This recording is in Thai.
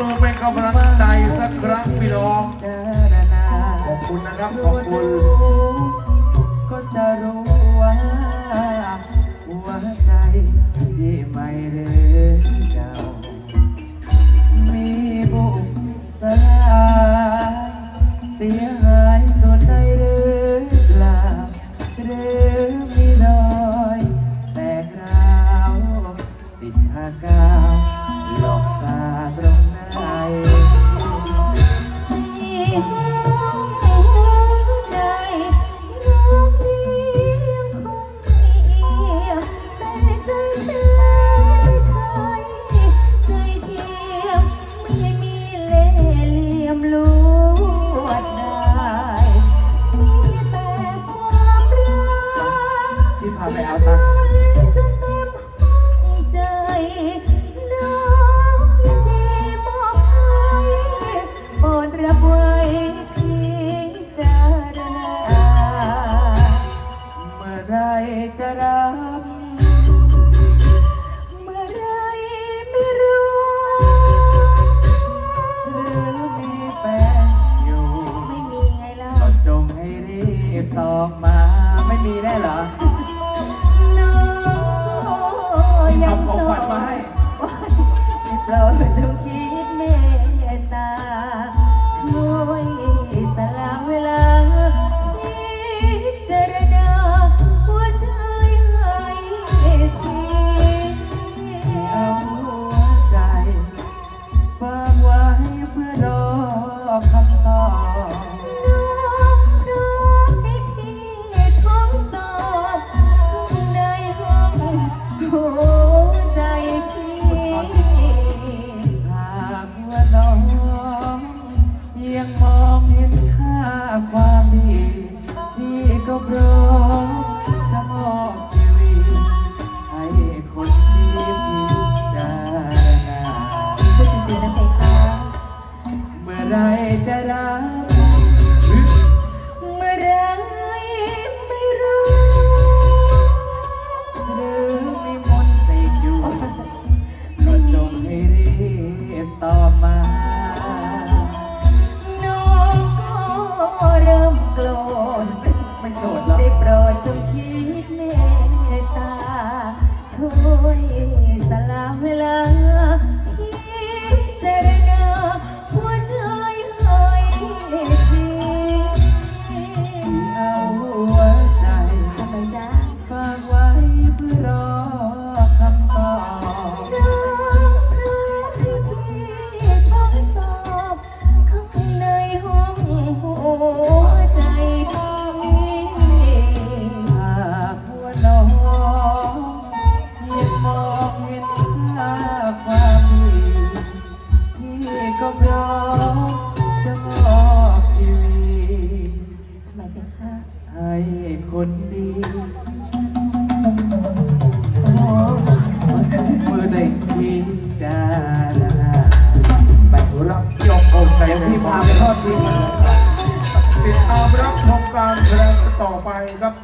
มือเป็นกำลังใจสักครั้งพี่น้อง ขอบคุณนะครับ ขอบคุณ ก็จะรู้ว่าหัวใจที่ไม่เรื่องเก่ามีบุกสลายเสียหายส่วนใดหรือเปล่าหรือมีรอย แตกร้าวติดทากา จารณาเมื่อไรจะรับเมื่อไรไม่รู้หรือมีแฟนอยู่ ไม่มีไงล่ะก็จงให้รีบตอบมา ไม่มีได้เหรอ โปรดจงคิดเมตตา ช่วยสละเวลาพิจารณาหัวใจให้ทีเอาหัวใจฝากไว้เพื่อรอคำตอบ ก็พร้อมจะมอบชีวิต ให้คนที่พิจารณาพูดจริงๆนะเพคะ เมื่อไรจะได้ โสดแล้ว ได้โปรดจงคิดเมตตา ช่วยสละเวลา ทำไมเป็นข้าให้คนดีเมื่อได้พิจารณาไปรับยกองค์ใจพี่พาไปทอดทิ้ทิ้งงติดตามรับชมการแสดงต่อไปครับ